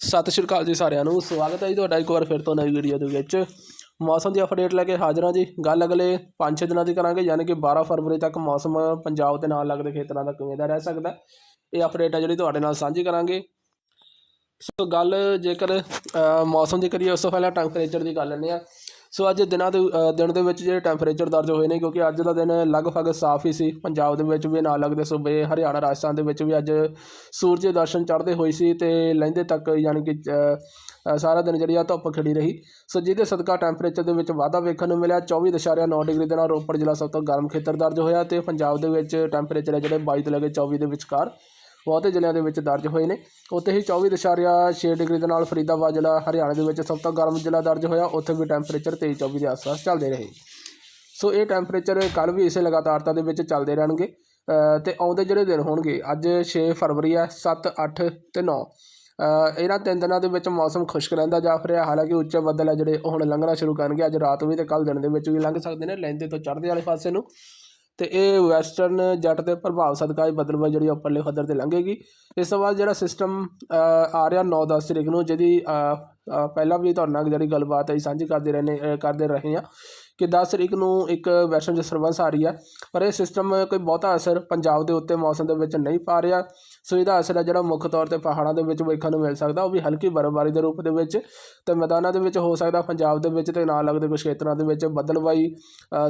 ਸਤਿ ਸ਼੍ਰੀ ਅਕਾਲ ਜੀ ਸਾਰਿਆਂ ਨੂੰ, ਸਵਾਗਤ ਹੈ ਜੀ ਤੁਹਾਡਾ ਇੱਕ ਵਾਰ ਫਿਰ ਤੋਂ ਨਵੀਂ ਵੀਡੀਓ ਦੇ ਵਿੱਚ। ਮੌਸਮ ਦੀ ਅਪਡੇਟ ਲੈ ਕੇ ਹਾਜ਼ਰ ਹਾਂ ਜੀ। ਗੱਲ ਅਗਲੇ 5-6 ਦਿਨਾਂ ਦੀ ਕਰਾਂਗੇ, ਯਾਨੀ ਕਿ 12 ਫਰਵਰੀ ਤੱਕ ਮੌਸਮ ਪੰਜਾਬ ਦੇ ਨਾਲ ਲੱਗਦੇ ਖੇਤਰਾਂ ਦਾ ਕਿਵੇਂ ਦਾ ਰਹਿ ਸਕਦਾ ਇਹ ਅਪਡੇਟ ਹੈ ਜਿਹੜੀ ਤੁਹਾਡੇ ਨਾਲ ਸਾਂਝੀ ਕਰਾਂਗੇ। ਸੋ ਗੱਲ ਜੇਕਰ ਮੌਸਮ ਦੀ ਕਰੀਏ, ਉਸ ਤੋਂ ਪਹਿਲਾਂ ਟੈਂਪਰੇਚਰ ਦੀ ਕਰ ਲੈਂਦੇ ਆ ਸੋ ਅੱਜ ਦਿਨਾਂ ਦੇ ਦਿਨ ਦੇ ਵਿੱਚ ਜਿਹੜੇ ਟੈਂਪਰੇਚਰ ਦਰਜ ਹੋਏ ਨੇ, ਕਿਉਂਕਿ ਅੱਜ ਦਾ ਦਿਨ ਲਗਭਗ ਸਾਫ਼ ਹੀ ਸੀ। ਪੰਜਾਬ ਦੇ ਵਿੱਚ ਵੀ ਨਾਲ ਲੱਗਦੇ ਸੂਬੇ, ਹਰਿਆਣਾ, ਰਾਜਸਥਾਨ ਦੇ ਵਿੱਚ ਵੀ ਅੱਜ ਸੂਰਜ ਦੇ ਦਰਸ਼ਨ ਚੜ੍ਹਦੇ ਹੋਏ ਸੀ ਤੇ ਲਹਿੰਦੇ ਤੱਕ ਯਾਨੀ ਕਿ ਸਾਰਾ ਦਿਨ ਜਿਹੜੀ ਆ ਧੁੱਪ ਖੜੀ ਰਹੀ। ਸੋ ਜਿਹਦੇ ਸਦਕਾ ਟੈਂਪਰੇਚਰ ਦੇ ਵਿੱਚ ਵਾਧਾ ਵੇਖਣ ਨੂੰ ਮਿਲਿਆ 24.9 ਡਿਗਰੀ ਦੇ ਨਾਲ ਰੋਪੜ ਜ਼ਿਲ੍ਹਾ ਸਭ ਤੋਂ ਗਰਮ ਖੇਤਰ ਦਰਜ ਹੋਇਆ ਤੇ ਪੰਜਾਬ ਦੇ ਵਿੱਚ ਟੈਂਪਰੇਚਰ ਹੈ ਜਿਹੜੇ 22 ਤੋਂ ਲੈ ਕੇ 24 ਦੇ ਵਿਚਕਾਰ। ਬਹੁਤੇ ਜ਼ਿਲ੍ਹਿਆਂ ਦੇ ਵਿੱਚ ਦਰਜ ਹੋਏ ਨੇ। ਉੱਥੇ ਹੀ 24.6 ਡਿਗਰੀ ਦੇ ਨਾਲ ਫਰੀਦਾਬਾਦ ਜ਼ਿਲ੍ਹਾ ਹਰਿਆਣਾ ਦੇ ਵਿੱਚ ਸਭ ਤੋਂ ਗਰਮ ਜ਼ਿਲ੍ਹਾ ਦਰਜ ਹੋਇਆ। ਉੱਥੇ ਵੀ ਟੈਂਪਰੇਚਰ 23 24 ਦੇ ਆਸ-ਪਾਸ ਚੱਲਦੇ ਰਹੇ। ਸੋ ਇਹ ਟੈਂਪਰੇਚਰ ਕੱਲ ਵੀ ਇਸੇ ਲਗਾਤਾਰਤਾ ਦੇ ਵਿੱਚ ਚੱਲਦੇ ਰਹਿਣਗੇ। ਅ, ਤੇ ਆਉਂਦੇ ਜਿਹੜੇ ਦਿਨ ਹੋਣਗੇ ਅੱਜ 6 ਫਰਵਰੀ ਹੈ 7 8 ਤੇ 9 ਇਹਨਾਂ ਤਿੰਨ ਦਿਨਾਂ ਦੇ ਵਿੱਚ ਮੌਸਮ ਖੁਸ਼ਕ ਰਹਿੰਦਾ ਜਾ ਰਿਹਾ ਹਾਲਾਂਕਿ ਉੱਚੇ ਬੱਦਲ ਹੈ ਜਿਹੜੇ ਉਹ ਹੁਣ ਲੰਘਣਾ ਸ਼ੁਰੂ ਕਰਨਗੇ। ਅੱਜ ਰਾਤ ਵੀ ਤੇ ਕੱਲ ਦਿਨ ਦੇ ਵਿੱਚ ਵੀ ਲੰਘ ਸਕਦੇ ਨੇ। ਲੈਂਦੇ ਤੋਂ ਚੜ੍ਹਦੇ ਵਾਲੇ ਪਾਸੇ ਨੂੰ ਤੇ ਇਹ ਵੈਸਟਰਨ ਜੱਟ ਦੇ ਪ੍ਰਭਾਵ ਸਦਕਾ ਇਹ ਬਦਲਵਾਈ ਜਿਹੜੀ ਉੱਪਰਲੇ ਪੱਧਰ ਤੇ ਲੰਘੇਗੀ। ਇਸ ਤੋਂ ਬਾਅਦ ਜਿਹੜਾ ਸਿਸਟਮ ਆ ਰਿਹਾ 9-10 ਤਰੀਕ ਨੂੰ, ਜਿਹਦੀ ਪਹਿਲਾਂ ਵੀ ਤੁਹਾਡੇ ਨਾਲ ਜਿਹੜੀ ਗੱਲਬਾਤ ਹੈ ਸਾਂਝੀ ਕਰਦੇ ਰਹਿੰਦੇ ਕਰਦੇ ਰਹੇ ਹਾਂ। ਕਿ 10 ਤਰੀਕ ਨੂੰ ਇੱਕ ਵੈਸਟਰਨ ਡਿਸਟਰਬੈਂਸ ਆ ਰਹੀ ਹੈ ਪਰ ਇਹ ਸਿਸਟਮ ਕੋਈ ਬਹੁਤਾ ਅਸਰ ਪੰਜਾਬ ਦੇ ਉੱਤੇ ਮੌਸਮ ਦੇ ਵਿੱਚ ਨਹੀਂ ਪਾ ਰਿਹਾ। ਸੋ ਇਹਦਾ ਅਸਰ ਹੈ ਜਿਹੜਾ ਮੁੱਖ ਤੌਰ ਤੇ ਪਹਾੜਾਂ ਦੇ ਵਿੱਚ ਵੇਖਣ ਨੂੰ ਮਿਲ ਸਕਦਾ, ਉਹ ਵੀ ਹਲਕੀ ਬਰਫ਼ਬਾਰੀ ਦੇ ਰੂਪ ਦੇ ਵਿੱਚ ਤੇ ਮੈਦਾਨਾਂ ਦੇ ਵਿੱਚ ਹੋ ਸਕਦਾ ਪੰਜਾਬ ਦੇ ਵਿੱਚ ਤੇ ਨਾਲ ਲੱਗਦੇ ਕੁਝ ਖੇਤਰਾਂ ਦੇ ਵਿੱਚ ਬੱਦਲਵਾਈ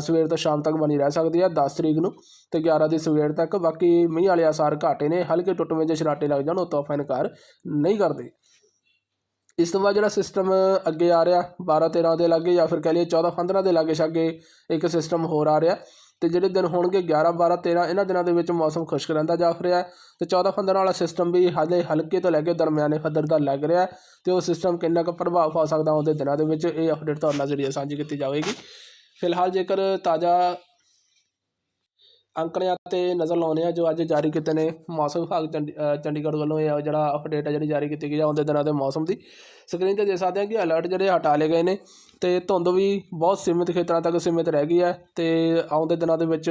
ਸਵੇਰ ਤੋਂ ਸ਼ਾਮ ਤੱਕ ਬਣੀ ਰਹਿ ਸਕਦੀ ਹੈ 10 ਤਰੀਕ ਨੂੰ ਤੇ 11 ਦੀ ਸਵੇਰ ਤੱਕ। ਬਾਕੀ ਮੀਂਹ ਵਾਲੇ ਆਸਾਰ ਘਾਟੇ ਨੇ, ਹਲਕੇ ਟੁੱਟਵੇਂ ਜਿਹੇ ਸ਼ਰਾਟੇ ਲੱਗ ਜਾਣ, ਉਹ ਤੋਂ ਆਪਾਂ ਇਨਕਾਰ ਨਹੀਂ ਕਰਦੇ। ਇਸ ਤੋਂ ਬਾਅਦ ਜਿਹੜਾ ਸਿਸਟਮ ਅੱਗੇ ਆ ਰਿਹਾ 12 13 ਦੇ ਲਾਗੇ ਜਾਂ ਫਿਰ ਕਹ ਲਈਏ 14 15 ਦੇ ਲਾਗੇ ਛਾਗੇ ਇੱਕ ਸਿਸਟਮ ਹੋਰ ਆ ਰਿਹਾ ਤੇ ਜਿਹੜੇ ਦਿਨ ਹੋਣਗੇ 11 12 13 ਇਹਨਾਂ ਦਿਨਾਂ ਦੇ ਵਿੱਚ ਮੌਸਮ ਖੁਸ਼ਕ ਰਹਿੰਦਾ ਜਾ ਰਿਹਾ ਤੇ 14 15 ਵਾਲਾ ਸਿਸਟਮ ਵੀ ਹਾਲੇ ਹਲਕੇ ਤੋਂ ਲੈ ਕੇ ਦਰਮਿਆਨੇ ਪੱਧਰ ਦਾ ਲੱਗ ਰਿਹਾ ਤੇ ਉਹ ਸਿਸਟਮ ਕਿੰਨਾ ਕੁ ਪ੍ਰਭਾਵ ਪਾ ਸਕਦਾ ਉਹਦੇ ਦਿਨਾਂ ਦੇ ਵਿੱਚ, ਇਹ ਅਪਡੇਟ ਤੁਹਾਡੇ ਨਾਲ ਜ਼ਰੀਏ ਸਾਂਝੀ ਕੀਤੀ ਜਾਵੇਗੀ। ਫਿਲਹਾਲ ਜੇਕਰ ਤਾਜ਼ਾ ਅੰਕੜਿਆਂ ਤੇ ਨਜ਼ਰ ਲਾਉਂਦੇ ਹਾਂ ਜੋ ਅੱਜ ਜਾਰੀ ਕੀਤੇ ਨੇ ਮੌਸਮ ਵਿਭਾਗ ਚੰਡੀ- ਅ, ਚੰਡੀਗੜ੍ਹ ਵੱਲੋਂ ਇਹ ਜਿਹੜਾ ਅਪਡੇਟ ਹੈ ਜਿਹੜੀ ਜਾਰੀ ਕੀਤੀ ਗਈ ਹੈ ਆਉਂਦੇ ਦਿਨਾਂ ਦੇ ਮੌਸਮ ਦੀ ਸਕਰੀਨ ਤੇ ਦੇਖ ਸਕਦੇ ਹਾਂ ਕਿ ਅਲਰਟ ਜਿਹੜੇ ਹਟਾ ਲਏ ਗਏ ਨੇ। ਤੇ ਧੁੰਦ ਵੀ ਬਹੁਤ ਸੀਮਿਤ ਖੇਤਰਾਂ ਤੱਕ ਸੀਮਿਤ ਰਹਿ ਗਈ ਹੈ ਤੇ ਆਉਂਦੇ ਦਿਨਾਂ ਦੇ ਵਿੱਚ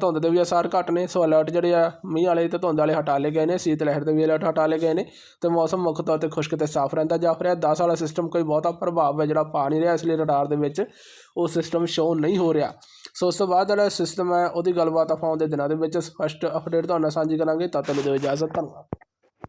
ਧੁੰਦ ਦੇ ਵੀ ਅਸਾਰ ਘੱਟ ਨੇ। ਸੋ ਅਲਰਟ ਜਿਹੜੇ ਆ, ਮੀਂਹ ਵਾਲੇ ਤੇ ਧੁੰਦ ਵਾਲੇ ਹਟਾ ਲਏ ਗਏ ਨੇ। ਸੀਤ ਲਹਿਰ ਦੇ ਵੀ ਅਲਰਟ ਹਟਾ ਲਏ ਗਏ ਨੇ ਤੇ ਮੌਸਮ ਮੁੱਖ ਤੌਰ ਤੇ ਖੁਸ਼ਕ ਤੇ ਸਾਫ਼ ਰਹਿੰਦਾ ਜਾ ਰਿਹਾ। 10 ਵਾਲਾ ਸਿਸਟਮ ਕੋਈ ਬਹੁਤਾ ਪ੍ਰਭਾਵ ਹੈ ਜਿਹੜਾ ਪਾ ਨਹੀਂ ਰਿਹਾ ਇਸ ਲਈ ਰਡਾਰ ਦੇ ਵਿੱਚ ਉਹ ਸਿਸਟਮ ਸ਼ੋਅ ਨਹੀਂ ਹੋ ਰਿਹਾ। ਸੋ ਉਸ ਤੋਂ ਬਾਅਦ ਜਿਹੜਾ ਸਿਸਟਮ ਹੈ, ਉਹਦੀ ਗੱਲਬਾਤ ਆਪਾਂ ਆਉਂਦੇ ਦਿਨਾਂ ਦੇ ਵਿੱਚ। ਸਪਸ਼ਟ ਅਪਡੇਟ ਤੁਹਾਡੇ ਨਾਲ ਸਾਂਝੀ ਕਰਾਂਗੇ। ਤਦ ਤੱਕ ਲਈ ਦਿਓ ਇਜਾਜ਼ਤ, ਧੰਨਵਾਦ।